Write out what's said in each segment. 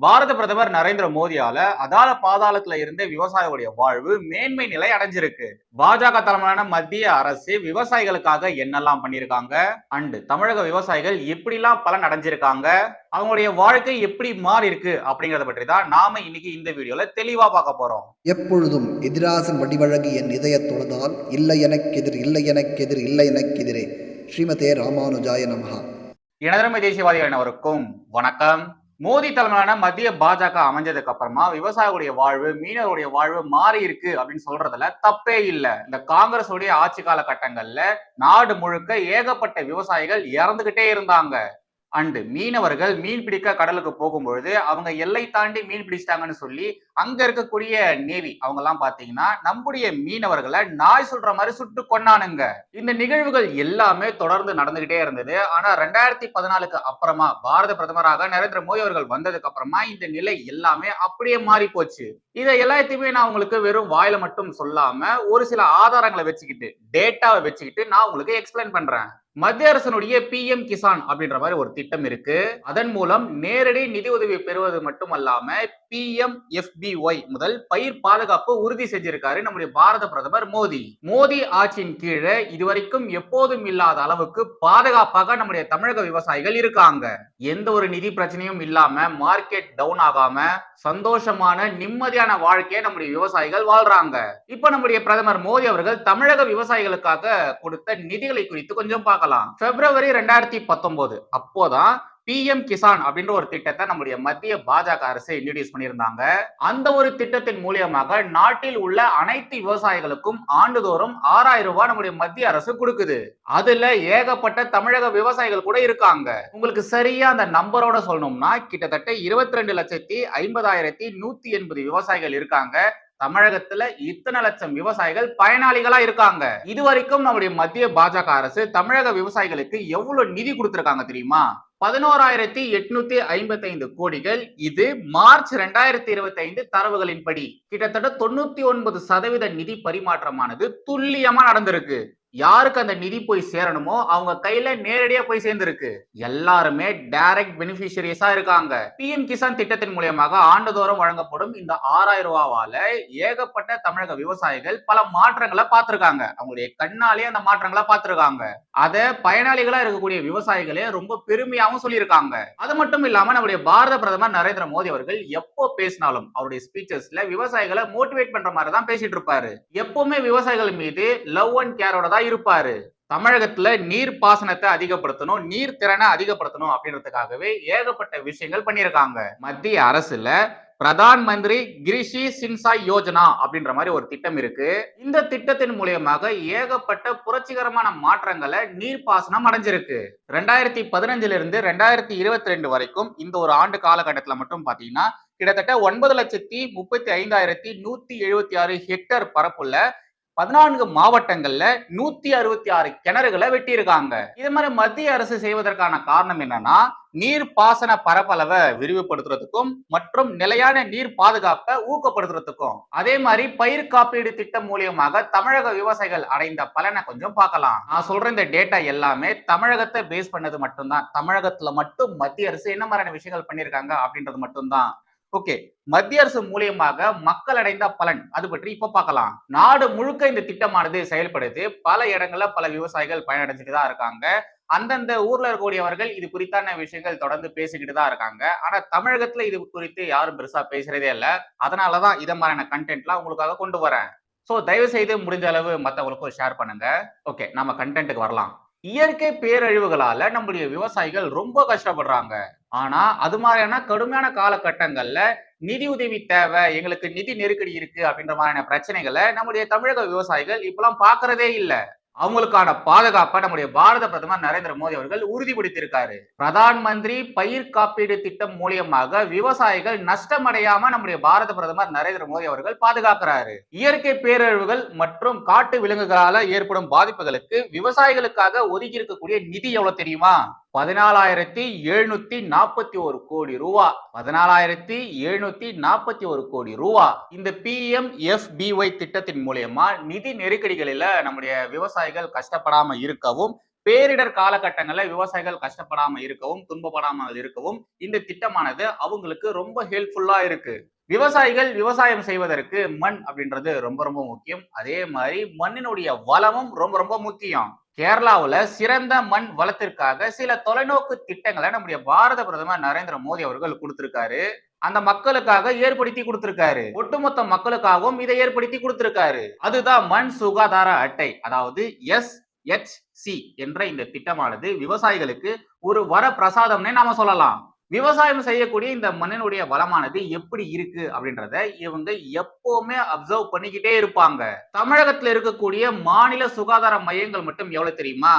பாரத பிரதமர் நரேந்திர மோடியால அதால பாதாளத்துல இருந்த விவசாயிகளுடைய வாழ்வு மேன்மை நிலை அடைஞ்சிருக்கு. பாஜக தலைமையிலான மத்திய அரசு விவசாயிகளுக்காக என்னெல்லாம் பண்ணிருக்காங்க அண்ட் தமிழக விவசாயிகள் எப்படிலாம் பலன் அடைஞ்சிருக்காங்க? அவங்களுடைய வாழ்க்கை எப்படி மாறி இருக்கு அப்படிங்கறத பற்றி தான் நாம இன்னைக்கு இந்த வீடியோல தெளிவா பார்க்க போறோம். எப்பொழுதும் எதிராசன் வடிவழகி என் இதயத் தொழுதால் இல்லை எனக்கெதிர் இல்லை எனக்கெதிர் இல்லை எனக்கெதிரே ஸ்ரீமதே ராமானுஜாய நமஹா. இனதரமை தேசியவாதிகள் அனைவருக்கும் வணக்கம். மோடி தலைமையிலான மத்திய பாஜக அமைஞ்சதுக்கு அப்புறமா விவசாயிகளுடைய வாழ்வு மீனவருடைய வாழ்வு மாறி இருக்கு அப்படின்னு சொல்றதுல தப்பே இல்லை. இந்த காங்கிரஸ் உடைய ஆட்சி காலகட்டங்கள்ல நாடு முழுக்க ஏகப்பட்ட விவசாயிகள் இறந்துகிட்டே இருந்தாங்க. அண்டு மீனவர்கள் மீன் பிடிக்க கடலுக்கு போகும்பொழுது அவங்க எல்லை தாண்டி மீன் பிடிச்சிட்டாங்கன்னு சொல்லி அங்க இருக்கக்கூடிய நேவி அவங்க எல்லாம் பாத்தீங்கன்னா நம்முடைய மீனவர்களை நாய் சொல்ற மாதிரி சுட்டு கொண்டானுங்க இந்த நிகழ்வுகள் எல்லாமே தொடர்ந்து நடந்துகிட்டே இருந்தது. ஆனா ரெண்டாயிரத்தி பதினாலுக்கு அப்புறமா பாரத பிரதமராக நரேந்திர மோடி அவர்கள் வந்ததுக்கு அப்புறமா இந்த நிலை எல்லாமே அப்படியே மாறி போச்சு இதை எல்லாத்தையுமே நான் உங்களுக்கு வெறும் வாயில மட்டும் சொல்லாம ஒரு சில ஆதாரங்களை வச்சுக்கிட்டு டேட்டாவை வச்சுக்கிட்டு நான் உங்களுக்கு எக்ஸ்பிளைன் பண்றேன். மத்திய அரசனுடைய பி எம் கிசான் அப்படின்ற மாதிரி ஒரு திட்டம் இருக்கு. அதன் மூலம் நேரடி நிதி உதவி பெறுவது மட்டுமல்லாம பி எம் எஃபிஒய் முதல் பயிர் பாதுகாப்பு உறுதி செஞ்சிருக்காரு நம்முடைய பாரத பிரதமர் மோடி மோடி ஆட்சியின் கீழே இதுவரைக்கும் எப்போதும் இல்லாத அளவுக்கு பாதுகாப்பாக நம்முடைய தமிழக விவசாயிகள் இருக்காங்க. எந்த ஒரு நிதி பிரச்சனையும் இல்லாம மார்க்கெட் டவுன் ஆகாம சந்தோஷமான நிம்மதியான வாழ்க்கையை நம்முடைய விவசாயிகள் வாழ்றாங்க. இப்ப நம்முடைய பிரதமர் மோடி அவர்கள் தமிழக விவசாயிகளுக்காக கொடுத்த நிதிகளை குறித்து கொஞ்சம் பார்க்கலாம். பிப்ரவரி ரெண்டாயிரத்தி பத்தொன்பது அப்போதான் பிஎம் கிசான் அப்படின்ற ஒரு திட்டத்தை நம்முடைய மத்திய பாஜக அரசு இன்ட்ரடியூஸ் பண்ணியிருந்தாங்க. அந்த ஒரு திட்டத்தின் மூலியமாக நாட்டில் உள்ள அனைத்து விவசாயிகளுக்கும் ஆண்டுதோறும் ஆறாயிரம் ரூபாய் நம்முடைய மத்திய அரசு கொடுக்குது. அதுல ஏகப்பட்ட தமிழக விவசாயிகள் கூட இருக்காங்க. உங்களுக்கு சரியா அந்த நம்பரோட சொல்லணும்னா கிட்டத்தட்ட இருபத்தி ரெண்டு லட்சத்தி ஐம்பதாயிரத்தி நூத்தி எண்பது விவசாயிகள் இருக்காங்க. தமிழகத்துல இத்தனை லட்சம் விவசாயிகள் பயனாளிகளா இருக்காங்க. இது வரைக்கும் நம்முடைய மத்திய பாஜக அரசு தமிழக விவசாயிகளுக்கு எவ்வளவு நிதி கொடுத்திருக்காங்க தெரியுமா? பதினோராயிரத்தி எட்நூத்தி ஐம்பத்தி ஐந்து கோடிகள். இது மார்ச் ரெண்டாயிரத்தி இருபத்தி ஐந்து தரவுகளின்படி கிட்டத்தட்ட தொண்ணூத்தி ஒன்பது சதவீத நிதி பரிமாற்றமானது துல்லியமா நடந்திருக்கு. யாருக்கு அந்த நிதி போய் சேரணுமோ அவங்க கையில நேரடியா போய் சேர்ந்திருக்கு. எல்லாருமே டைரக்ட் பெனிஃபிஷியரிஸா இருக்காங்க. பிஎம் கிசான் திட்டத்தின் மூலியமாக ஆண்டுதோறும் வழங்கப்படும் இந்த ஆறாயிரம் ரூபாவால ஏகப்பட்ட தமிழக விவசாயிகள் பல மாற்றங்களை பார்த்திருக்காங்க. அவங்களுடைய கண்ணாலே அந்த மாற்றங்களை பார்த்திருக்காங்க. அத பயனாளிகளா இருக்கக்கூடிய விவசாயிகளே ரொம்ப பெருமையாவும் சொல்லியிருக்காங்க. அது மட்டும் இல்லாம நம்முடைய பாரத பிரதமர் நரேந்திர மோடி அவர்கள் எப்போ பேசினாலும் அவருடைய ஸ்பீச்சஸ்ல விவசாயிகளை மோட்டிவேட் பண்ற மாதிரி தான் பேசிட்டு இருப்பாரு. எப்பவுமே விவசாயிகள் மீது லவ் அண்ட் கேரோட தான் இருப்பாரு தமிழகத்துல நீர் பாசனத்தை அதிகப்படுத்தணும் நீர் திறனை அதிகப்படுத்தணும் அப்படின்றதுக்காகவே ஏகப்பட்ட விஷயங்கள் பண்ணியிருக்காங்க. மத்திய அரசுல பிரதான் மந்திரி கிரிஷி சின்சாய் யோஜனா அப்படின்ற மாதிரி ஒரு திட்டம் இருக்கு. இந்த திட்டத்தின் மூலியமாக ஏகப்பட்ட புரட்சிகரமான மாற்றங்களை நீர்ப்பாசனம் அடைஞ்சிருக்கு. ரெண்டாயிரத்தி பதினஞ்சுல இருந்து ரெண்டாயிரத்தி இருபத்தி ரெண்டு வரைக்கும் இந்த ஒரு ஆண்டு காலகட்டத்துல மட்டும் பாத்தீங்கன்னா கிட்டத்தட்ட ஒன்பது லட்சத்தி முப்பத்தி ஐந்தாயிரத்தி நூத்தி எழுபத்தி ஆறு ஹெக்டர் பரப்புள்ள பதினான்கு மாவட்டங்கள்ல நூத்தி அறுபத்தி ஆறு கிணறுகளை வெட்டியிருக்காங்க. இது மாதிரி மத்திய அரசு செய்வதற்கான காரணம் என்னன்னா நீர் பாசன பரப்பளவை விரிவுபடுத்துறதுக்கும் மற்றும் நிலையான நீர் பாதுகாப்பை ஊக்கப்படுத்துறதுக்கும். அதே மாதிரி பயிர் காப்பீடு திட்டம் மூலியமாக தமிழக விவசாயிகள் அடைந்த பலனை கொஞ்சம் பார்க்கலாம். நான் சொல்ற இந்த டேட்டா எல்லாமே தமிழகத்தை பேஸ் பண்ணது மட்டும்தான். தமிழகத்துல மட்டும் மத்திய அரசு என்ன மாதிரியான விஷயங்கள் பண்ணியிருக்காங்க அப்படின்றது மட்டும்தான். ஓகே மத்திய அரசு மூலியமாக மக்கள் அடைந்த பலன் அது பற்றி இப்ப பார்க்கலாம். நாடு முழுக்க இந்த திட்டமானது செயல்படுது. பல இடங்கள்ல பல விவசாயிகள் பயனடைஞ்சிட்டு தான் இருக்காங்க. அந்தந்த ஊர்ல இருக்கக்கூடியவர்கள் இது குறித்தான விஷயங்கள் தொடர்ந்து பேசிக்கிட்டு தான் இருக்காங்க. ஆனா தமிழகத்துல இது குறித்து யாரும் பெருசா பேசுறதே இல்லை. அதனாலதான் இதை மாதிரியான கண்டென்ட்லாம் உங்களுக்காக கொண்டு வரேன். ஸோ தயவு செய்து முடிஞ்ச அளவு மற்றவங்களுக்கும் ஷேர் பண்ணுங்க. ஓகே நம்ம கண்டென்ட்டுக்கு வரலாம். இயற்கை பேரழிவுகளால நம்முடைய விவசாயிகள் ரொம்ப கஷ்டப்படுறாங்க. ஆனா அது மாதிரியான கடுமையான காலகட்டங்கள்ல நிதி உதவி தேவை எங்களுக்கு நிதி நெருக்கடி இருக்கு அப்படின்ற மாதிரியான பிரச்சனைகளை நம்முடைய தமிழக விவசாயிகள் இப்பெல்லாம் பாக்குறதே இல்லை. அவங்களுக்கான பாதுகாப்பை நம்முடைய பாரத பிரதமர் நரேந்திர மோடி அவர்கள் உறுதிப்படுத்தியிருக்காரு. பிரதான் மந்திரி பயிர் காப்பீடு திட்டம் மூலியமாக விவசாயிகள் நஷ்டம் அடையாம நம்முடைய பாரத பிரதமர் நரேந்திர மோடி அவர்கள் பாதுகாக்கிறாரு. இயற்கை பேரழிவுகள் மற்றும் காட்டு விலங்குகளால ஏற்படும் பாதிப்புகளுக்கு விவசாயிகளுக்காக ஒதுக்கி இருக்கக்கூடிய நிதி எவ்வளவு தெரியுமா? பதினாலாயிரத்தி எழுநூத்தி நாற்பத்தி ஒரு கோடி ரூபா. பதினாலாயிரத்தி எழுநூத்தி நாற்பத்தி ஒரு கோடி ரூபா. இந்த பிஎம் எஃபிஒய் திட்டத்தின் மூலயமா நிதி நெருக்கடிகளில நம்முடைய விவசாயிகள் கஷ்டப்படாம இருக்கவும் பேரிடர் காலகட்டங்களில் விவசாயிகள் கஷ்டப்படாம இருக்கவும் துன்பப்படாம இருக்கவும் இந்த திட்டமானது அவங்களுக்கு ரொம்ப ஹெல்ப்ஃபுல்லா இருக்கு. விவசாயிகள் விவசாயம் செய்வதற்கு மண் அப்படின்றது ரொம்ப ரொம்ப முக்கியம். அதே மாதிரி மண்ணினுடைய வளமும் ரொம்ப ரொம்ப முக்கியம். கேரளாவில் சிறந்த மண் வளத்திற்காக சில தொலைநோக்கு திட்டங்களை நம்முடைய பாரத பிரதமர் நரேந்திர மோடி அவர்கள் கொடுத்திருக்காரு. அந்த மக்களுக்காக ஏற்படுத்தி கொடுத்திருக்காரு. ஒட்டுமொத்த மக்களுக்காகவும் இதை ஏற்படுத்தி கொடுத்திருக்காரு. அதுதான் மண் சுகாதார அட்டை. அதாவது எஸ் எச் சி என்ற இந்த திட்டமானது விவசாயிகளுக்கு ஒரு வர பிரசாதம்னே நாம சொல்லலாம். விவசாயம் செய்யக்கூடிய இந்த மண்ணினுடைய வளமானது எப்படி இருக்கு அப்படின்றத இவங்க எப்பவுமே அப்சர்வ் பண்ணிக்கிட்டே இருப்பாங்க. தமிழகத்துல இருக்கக்கூடிய மாநில சுகாதார மையங்கள் மட்டும் எவ்வளவு தெரியுமா?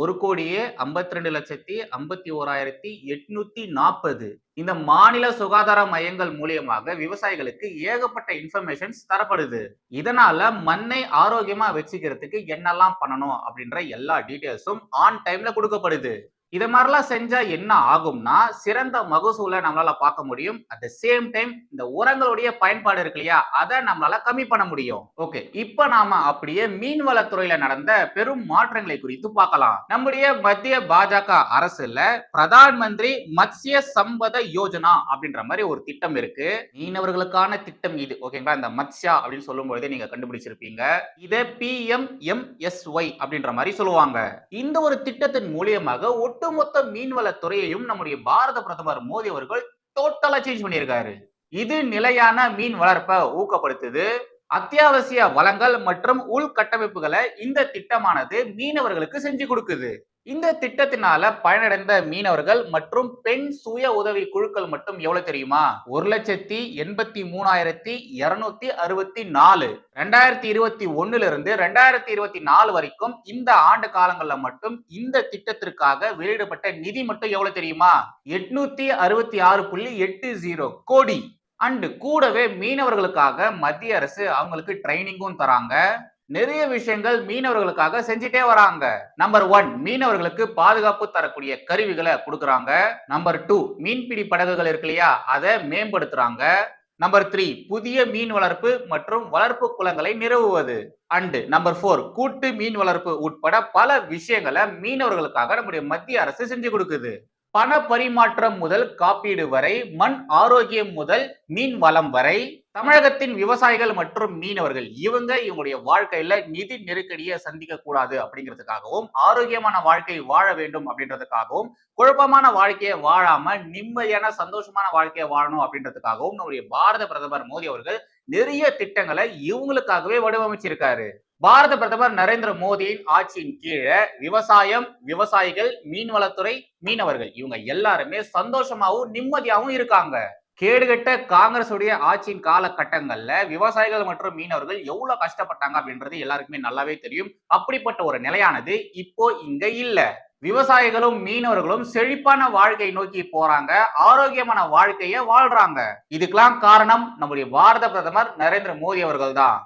ஒரு கோடியே ஐம்பத்தி ரெண்டு லட்சத்தி ஐம்பத்தி ஓராயிரத்தி எட்நூத்தி நாற்பது இந்த மாநில சுகாதார மையங்கள் மூலியமாக விவசாயிகளுக்கு ஏகப்பட்ட இன்ஃபர்மேஷன்ஸ் தரப்படுது. இதனால மண்ணை ஆரோக்கியமா வச்சுக்கிறதுக்கு என்னெல்லாம் பண்ணணும் அப்படின்ற எல்லா டீட்டெயில்ஸும் ஆன் டைம்ல கொடுக்கப்படுது. இதை மாதிரிலாம் செஞ்சா என்ன ஆகும்னா சிறந்த மகசூலை நம்மளால பார்க்க முடியும். அட் த சேம் டைம் இந்த உரங்களுடைய பயன்பாடு இருக்கு இல்லையா? அதை நம்மளால கம்மி பண்ண முடியும். ஓகே இப்ப நாம அப்படியே மீன்வளத்துறையில நடந்த பெரும் மாற்றங்களை குறித்து பார்க்கலாம். நம்முடைய மத்திய பாஜக அரசுல பிரதான் மந்திரி மத்ய சம்பத யோஜனா அப்படின்ற மாதிரி ஒரு திட்டம் இருக்கு. மீனவர்களுக்கான திட்டம் இது. ஓகேங்களா இந்த மத்ஸ்யா அப்படின்னு சொல்லும் பொழுதே நீங்க கண்டுபிடிச்சிருப்பீங்க. இதை B M M S Y அப்படின்ற மாதிரி சொல்லுவாங்க. இந்த ஒரு திட்டத்தின் மூலியமாக ஒட்டுமொத்த மீன்வளத்துறையையும் நம்முடைய பாரத பிரதமர் மோடி அவர்கள் டோட்டலா சேஞ்ச் பண்ணியிருக்காரு. இது நிலையான மீன் வளர்ப்பை ஊக்கப்படுத்துது. அத்தியாவசிய வளங்கள் மற்றும் உள்கட்டமைப்புகளை இந்த திட்டமானது மீனவர்களுக்கு செஞ்சு கொடுக்குது. இந்த திட்டத்தினால பயனடைந்த மீனவர்கள் மற்றும் பெண் சுய உதவி குழுக்கள் மட்டும் எவ்வளவு தெரியுமா? ஒரு லட்சத்தி எண்பத்தி மூணாயிரத்தி இருநூத்தி அறுபத்தி நாலு. ரெண்டாயிரத்தி இருபத்தி ஒண்ணுல இருந்து ரெண்டாயிரத்தி இருபத்தி நாலு வரைக்கும் இந்த ஆண்டு காலங்கள்ல மட்டும் இந்த திட்டத்திற்காக வெளியிடப்பட்ட நிதி மட்டும் எவ்வளவு தெரியுமா? எட்நூத்தி அறுபத்தி ஆறு புள்ளி எட்டு ஜீரோ கோடி. அண்டு கூடவே மீனவர்களுக்காக மத்திய அரசு அவங்களுக்கு ட்ரைனிங்கும் தராங்க. நிறைய விஷயங்கள் மீனவர்களுக்காக செஞ்சுட்டே வராங்க. நம்பர் ஒன் மீனவர்களுக்கு பாதுகாப்பு தரக்கூடிய கருவிகளை கொடுக்குறாங்க. நம்பர் டூ மீன்பிடி படகுகள் இருக்கு இல்லையா அதை மேம்படுத்துறாங்க. நம்பர் த்ரீ புதிய மீன் வளர்ப்பு மற்றும் வளர்ப்பு குளங்களை நிறுவுவது. அண்டு நம்பர் ஃபோர் கூட்டு மீன் வளர்ப்பு உட்பட பல விஷயங்களை மீனவர்களுக்காக நம்முடைய மத்திய அரசு செஞ்சு கொடுக்குது. பண பரிமாற்றம் முதல் காப்பீடு வரை மண் ஆரோக்கியம் முதல் மீன் வளம் வரை தமிழகத்தின் விவசாயிகள் மற்றும் மீனவர்கள் இவங்க இவங்களுடைய வாழ்க்கையில நிதி நெருக்கடியை சந்திக்க கூடாது அப்படிங்கிறதுக்காகவும் ஆரோக்கியமான வாழ்க்கை வாழ வேண்டும் அப்படின்றதுக்காகவும் குழப்பமான வாழ்க்கையை வாழாம நிம்மதியான சந்தோஷமான வாழ்க்கையை வாழணும் அப்படின்றதுக்காகவும் நம்முடைய பாரத பிரதமர் மோடி அவர்கள் நிறைய திட்டங்களை இவங்களுக்காகவே வடிவமைச்சிருக்காரு. பாரத பிரதமர் நரேந்திர மோடியின் ஆட்சியின் கீழே விவசாயம் விவசாயிகள் மீன்வளத்துறை மீனவர்கள் இவங்க எல்லாருமே சந்தோஷமாவும் நிம்மதியாவும் இருக்காங்க. கேடுகட்ட காங்கிரஸுடைய ஆட்சியின் காலகட்டங்கள்ல விவசாயிகள் மற்றும் மீனவர்கள் எவ்வளவு கஷ்டப்பட்டாங்க அப்படின்றது எல்லாருக்குமே நல்லாவே தெரியும். அப்படிப்பட்ட ஒரு நிலையானது இப்போ இங்க இல்ல. விவசாயிகளும் மீனவர்களும் செழிப்பான வாழ்க்கை நோக்கி போறாங்க. ஆரோக்கியமான வாழ்க்கைய வாழ்றாங்க. இதுக்கெல்லாம் காரணம் நம்முடைய பாரத பிரதமர் நரேந்திர மோடி அவர்கள் தான்